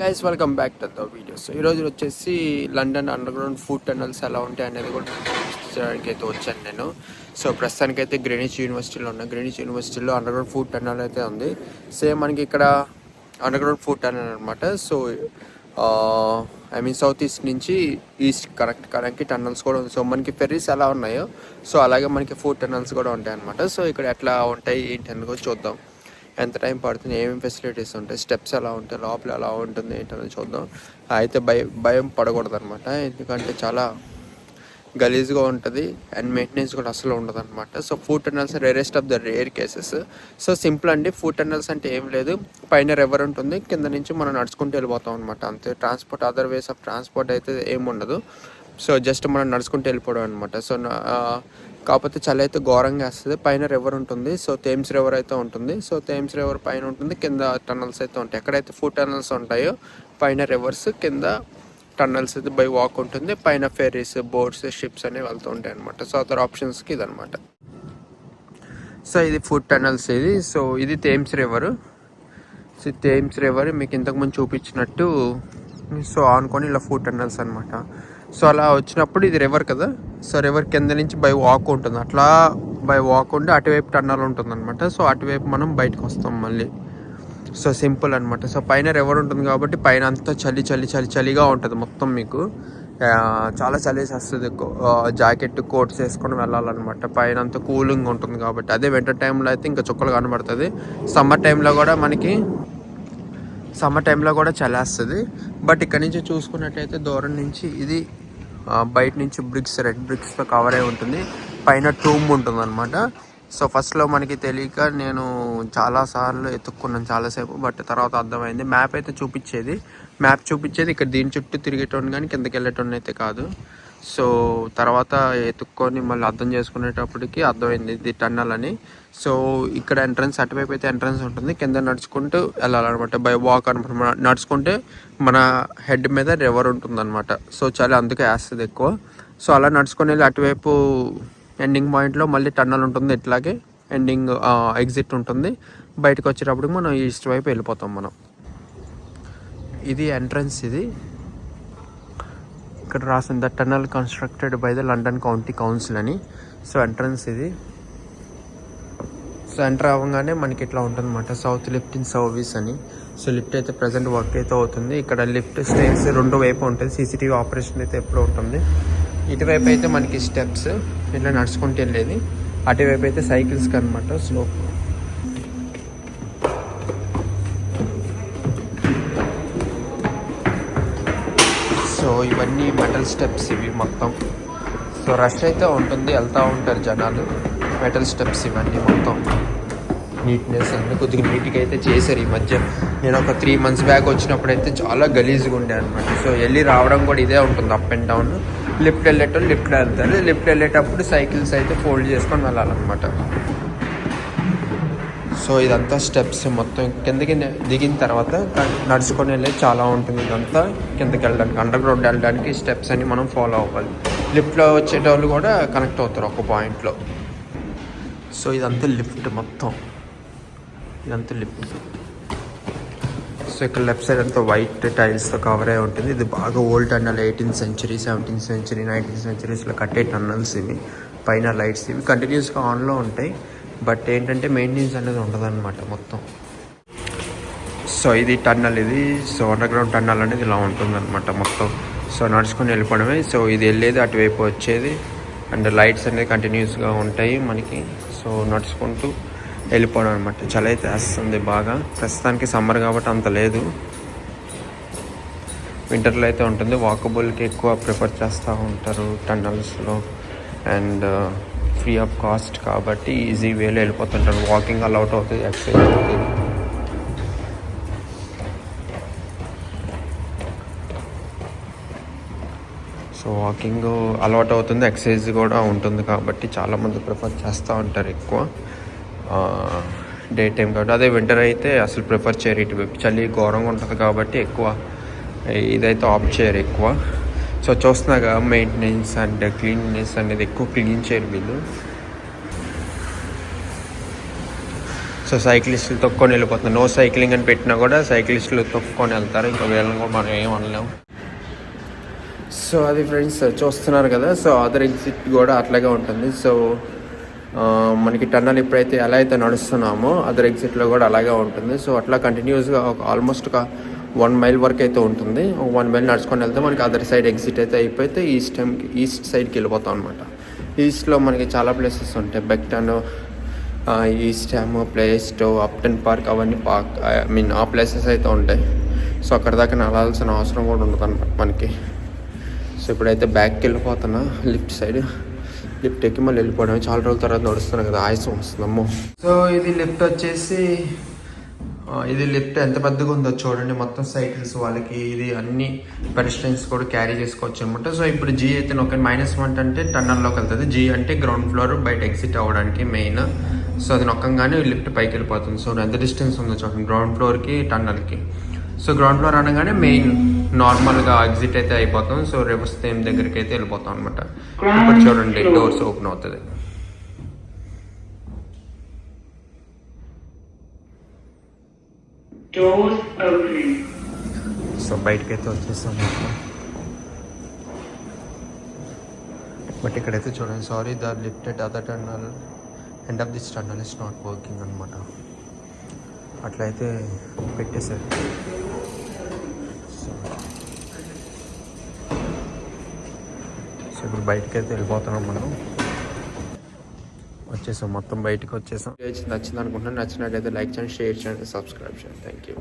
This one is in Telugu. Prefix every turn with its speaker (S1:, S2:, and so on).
S1: Guys welcome back to the videos ఈరోజు వచ్చేసి London underground foot tunnels ఎలా ఉంటాయి అనేది కూడా చూపించడానికి అయితే వచ్చాను నేను. సో ప్రస్తుతానికి అయితే గ్రీనిచ్ యూనివర్సిటీలో ఉన్నా. గ్రీనిచ్ యూనివర్సిటీలో అండర్ గ్రౌండ్ ఫుడ్ టనల్ అయితే ఉంది. సేమ్ మనకి ఇక్కడ అండర్ గ్రౌండ్ ఫుడ్ టనల్ అనమాట so I mean south east నుంచి ఈస్ట్ కరెక్ట్ కరెక్ట్కి టన్నల్స్ కూడా ఉంది సో మనకి ఫెర్రీస్ ఎలా ఉన్నాయో సో అలాగే మనకి ఫుడ్ టనల్స్ కూడా ఉంటాయి అనమాట సో ఇక్కడ ఎట్లా ఉంటాయి ఏంటి అని కూడా చూద్దాం. ఎంత టైం పడుతుంది ఏమేమి ఫెసిలిటీస్ ఉంటాయి స్టెప్స్ ఎలా ఉంటాయి లోపల ఎలా ఉంటుంది ఏంటనేది చూద్దాం. అయితే భయం భయం పడకూడదు అనమాట ఎందుకంటే చాలా గలీజ్గా ఉంటుంది అండ్ మెయింటెనెన్స్ కూడా అసలు ఉండదు అనమాట so foot tunnels rarest of the rare cases so simple అండి. ఫుడ్ టనల్స్ అంటే ఏం లేదు. పైన రివర్ ఉంటుంది. కింద నుంచి మనం నడుచుకుంటూ వెళ్ళిపోతాం అనమాట అంతే. Transport other ways of transport అయితే ఏం ఉండదు. సో జస్ట్ మనం నడుచుకుంటూ వెళ్ళిపోవడం అనమాట సో కాకపోతే చలి అయితే ఘోరంగా వేస్తుంది. పైన రివర్ ఉంటుంది. సో థేమ్స్ రివర్ అయితే ఉంటుంది. సో థేమ్స్ రివర్ పైన ఉంటుంది. కింద టన్నల్స్ అయితే ఉంటాయి. ఎక్కడైతే ఫుడ్ టన్నల్స్ ఉంటాయో పైన రివర్స్ కింద టన్నల్స్ అయితే బై వాక్ ఉంటుంది. పైన ఫెరీస్ బోట్స్ షిప్స్ అనేవి వెళ్తూ ఉంటాయి అనమాట సో అదర్ ఆప్షన్స్కి ఇదనమాట సో ఇది ఫుడ్ టన్నల్స్ ఇది. సో ఇది Thames river so Thames river మీకు ఇంతకుముందు చూపించినట్టు సో ఆనుకొని ఇలా ఫుడ్ టన్నల్స్ అనమాట సో అలా వచ్చినప్పుడు ఇది రివర్ కదా. సో రివర్ కింద నుంచి బై వాక్ ఉంటుంది. అట్లా బై వాక్ ఉండి అటువైపు టన్నల్ ఉంటుంది అనమాట సో అటువైపు మనం బయటకు వస్తాం మళ్ళీ. సో సింపుల్ అనమాట సో పైన రివర్ ఉంటుంది కాబట్టి పైన అంతా చలి చలి చలి చలిగా ఉంటుంది మొత్తం మీకు. చాలా చలి వస్తుంది జాకెట్ కోట్స్ వేసుకొని వెళ్ళాలన్నమాట. పైన అంతా కూలింగ్ ఉంటుంది కాబట్టి. అదే వింటర్ టైంలో అయితే ఇంకా చుక్కలు కనబడుతుంది. సమ్మర్ టైంలో కూడా మనకి సమ్మర్ టైంలో కూడా చలేస్తుంది బట్ ఇక్కడ నుంచి చూసుకున్నట్టయితే దూరం నుంచి ఇది బయట నుంచి బ్రిక్స్ రెడ్ బ్రిక్స్తో కవర్ అయి ఉంటుంది. పైన టూమ్ ఉంటుంది అనమాట సో ఫస్ట్లో మనకి తెలియక నేను చాలాసార్లు ఎత్తుక్కున్నాను చాలాసేపు బట్ తర్వాత అర్థమైంది. మ్యాప్ అయితే చూపించేది. మ్యాప్ చూపించేది ఇక్కడ దీని చుట్టూ తిరిగేటోని కానీ కిందకి వెళ్ళేటోని అయితే కాదు. సో తర్వాత ఎత్తుక్కొని మళ్ళీ అర్థం చేసుకునేటప్పటికి అర్థమైంది ఇది టన్నల్ అని. సో ఇక్కడ ఎంట్రన్స్ అటువైపు అయితే ఎంట్రన్స్ ఉంటుంది. కింద నడుచుకుంటూ వెళ్ళాలన్నమాట. బై వాక్ అనమాట నడుచుకుంటే మన హెడ్ మీద రివర్ ఉంటుందన్నమాట. సో చాలా అందుకే వేస్తుంది ఎక్కువ. సో అలా నడుచుకొని వెళ్ళి అటువైపు ఎండింగ్ పాయింట్లో మళ్ళీ టన్నల్ ఉంటుంది. ఇట్లాగే ఎండింగ్ ఎగ్జిట్ ఉంటుంది. బయటకు వచ్చేటప్పుడు మనం ఈస్ట్ వైపు వెళ్ళిపోతాం మనం. ఇది ఎంట్రన్స్ ఇది. ఇక్కడ రాసింది the tunnel constructed by the London county council అని. సో ఎంట్రన్స్ ఇది. సో ఎంటర్ అవ్వగానే మనకి ఇట్లా ఉంటుందన్నమాట. సౌత్ లిఫ్ట్ ఇన్ సర్వీస్ అని. సో లిఫ్ట్ అయితే ప్రజెంట్ వర్క్ అయితే అవుతుంది. ఇక్కడ లిఫ్ట్ స్టేర్స్ రెండు వైపు ఉంటుంది సీసీటీవీ ఆపరేషన్ అయితే ఎప్పుడు ఉంటుంది. ఇటువైపు అయితే మనకి స్టెప్స్ ఇట్లా నడుచుకుంటూ వెళ్ళేది. అటువైపు అయితే సైకిల్స్కి అనమాట స్లోప్ సో ఇవన్నీ మెటల్ స్టెప్స్ ఇవి మొత్తం. సో రష్ అయితే ఉంటుంది వెళ్తూ ఉంటారు జనాలు. మెటల్ స్టెప్స్ ఇవన్నీ మొత్తం. నీట్నెస్ అన్ని కొద్దిగా నీట్గా అయితే చేశారు ఈ మధ్య. నేను ఒక త్రీ మంత్స్ బ్యాక్ వచ్చినప్పుడు అయితే చాలా గలీజ్గా ఉండే అనమాట సో వెళ్ళి రావడం కూడా ఇదే ఉంటుంది అప్ అండ్ డౌన్ లిఫ్ట్ వెళ్ళేటప్పుడు లిఫ్ట్ వెళ్తారు. లిఫ్ట్ వెళ్ళేటప్పుడు సైకిల్స్ అయితే ఫోల్డ్ చేసుకొని వెళ్ళాలన్నమాట. సో ఇదంతా స్టెప్స్ మొత్తం కిందకి దిగిన తర్వాత నడుచుకొని వెళ్ళేది చాలా ఉంటుంది ఇదంతా. కిందకి వెళ్ళడానికి అండర్ గ్రౌండ్ వెళ్ళడానికి స్టెప్స్ అని మనం ఫాలో అవ్వాలి. లిఫ్ట్లో వచ్చేటోళ్ళు కూడా కనెక్ట్ అవుతారు ఒక పాయింట్లో సో ఇదంతా లిఫ్ట్ మొత్తం. ఇదంతా లిఫ్ట్ సో ఇక్కడ లెఫ్ట్ సైడ్ అంతా వైట్ టైల్స్తో కవర్ అయి ఉంటుంది. ఇది బాగా old tunnel eighteenth century seventeenth century nineteenth సెంచరీస్లో కట్టే టన్నల్స్ ఇవి. పైన లైట్స్ ఇవి. కంటిన్యూస్గా ఆన్లో ఉంటాయి. బట్ ఏంటంటే మెయింటెనెన్స్ అనేది ఉండదన్నమాట మొత్తం. సో ఇది టన్నల్ ఇది. సో అండర్ గ్రౌండ్ టన్నల్ అనేది ఇలా ఉంటుందన్నమాట మొత్తం. సో నడుచుకొని వెళ్ళిపోవడమే. సో ఇది వెళ్ళేది అటువైపు వచ్చేది. అండ్ లైట్స్ అనేది కంటిన్యూస్గా ఉంటాయి మనకి. సో నడుచుకుంటూ వెళ్ళిపోవడం అనమాట చలి అయితే వేస్తుంది బాగా. ప్రస్తుతానికి సమ్మర్ కాబట్టి అంత లేదు. వింటర్లో అయితే ఉంటుంది. వాకబుల్కి ఎక్కువ ప్రిఫర్ చేస్తూ ఉంటారు టన్నల్స్లో. అండ్ ఫ్రీ ఆఫ్ కాస్ట్ కాబట్టి ఈజీ వేలో వెళ్ళిపోతుంటారు. వాకింగ్ అలౌట్ అవుతుంది ఎక్సర్సైజ్ అవుతుంది. సో వాకింగ్ అలవాటు అవుతుంది ఎక్సర్సైజ్ కూడా ఉంటుంది కాబట్టి చాలామంది ప్రిఫర్ చేస్తూ ఉంటారు ఎక్కువ. డే టైం కాబట్టి అదే వింటర్ అయితే అసలు ప్రిఫర్ చేయరు. ఇటు చలి ఘోరంగా ఉంటుంది కాబట్టి ఎక్కువ. ఇదైతే ఆప్ట్ చేయరు ఎక్కువ. సో చూస్తున్నాగా మెయింటెనెన్స్ అండ్ క్లీన్నెస్ అనేది ఎక్కువ క్లీన్ చేయరు వీళ్ళు సో సైక్లిస్టులు తొక్కొని వెళ్ళిపోతున్నారు. నో సైక్లింగ్ అని పెట్టినా కూడా సైక్లిస్టులు తొక్కొని వెళ్తారు. ఇంకా వీళ్ళని కూడా మనం ఏం అనలేము సో అది ఫ్రెండ్స్ చూస్తున్నారు కదా. సో అదర్ ఎగ్జిట్ కూడా అట్లాగే ఉంటుంది. సో మనకి టన్నల్ ఎప్పుడైతే ఎలా అయితే నడుస్తున్నామో అదర్ ఎగ్జిట్లో కూడా అలాగే ఉంటుంది. సో అట్లా కంటిన్యూస్గా ఒక ఆల్మోస్ట్ ఒక వన్ మైల్ వరకు అయితే ఉంటుంది. వన్ మైల్ నడుచుకొని వెళ్తే మనకి అదర్ సైడ్ ఎగ్జిట్ అయితే అయిపోతే ఈస్ట్ టైం ఈస్ట్ సైడ్కి వెళ్ళిపోతాం అనమాట ఈస్ట్లో మనకి చాలా ప్లేసెస్ ఉంటాయి. Beckton East Ham Plaistow Upton Park అవన్నీ పార్క్ ఐ మీన్ ఆ ప్లేసెస్ అయితే ఉంటాయి. సో అక్కడ దాకా నడాల్సిన అవసరం కూడా ఉండదు అనమాట మనకి. సో ఇప్పుడైతే బ్యాక్కి వెళ్ళిపోతున్నా. లిఫ్ట్ సైడ్ లిఫ్ట్ ఎక్కి మళ్ళీ వెళ్ళిపోవడం చాలా రోజుల తర్వాత నడుస్తున్నాను కదా. ఆయాసం వస్తుందమ్మో. సో ఇది లిఫ్ట్ వచ్చేసి ఇది లిఫ్ట్ ఎంత పెద్దగా ఉందో చూడండి. మొత్తం సైకిల్స్ వాళ్ళకి ఇది అన్ని పెడిస్ట్రెన్స్ కూడా క్యారీ చేసుకోవచ్చు అనమాట సో ఇప్పుడు జీ అయితే ఒక మైనస్ వన్ అంటే టన్నల్లోకి వెళ్తుంది. జీ అంటే గ్రౌండ్ ఫ్లోర్ బయట ఎగ్జిట్ అవ్వడానికి మెయిన్ సో అది నొక్కంగానే లిఫ్ట్ పైకి వెళ్ళిపోతుంది. సో ఎంత డిస్టెన్స్ ఉందో చూడండి. గ్రౌండ్ ఫ్లోర్కి టన్నల్కి సో గ్రౌండ్ ఫ్లోర్ అనగానే మెయిన్ నార్మల్గా ఎగ్జిట్ అయితే అయిపోతాం. సో రేపు సేమ్ దగ్గరికి అయితే వెళ్ళిపోతాం అనమాట ఇప్పుడు చూడండి డోర్స్ ఓపెన్ అవుతుంది. సో బయటకి అయితే వచ్చేస్తాం బట్ ఇక్కడైతే చూడండి sorry the lift at other tunnel end of this tunnel is not working అనమాట అట్లయితే పెట్టేశారు. సో సో ఇప్పుడు బయటకి అయితే వెళ్ళిపోతున్నాం మనం. వచ్చేసాం మొత్తం బయటకు వచ్చేసాం. నచ్చింది అనుకుంటున్నాను నచ్చినట్లయితే లైక్ చేయండి షేర్ చేయండి సబ్స్క్రైబ్ చేయండి. Thank you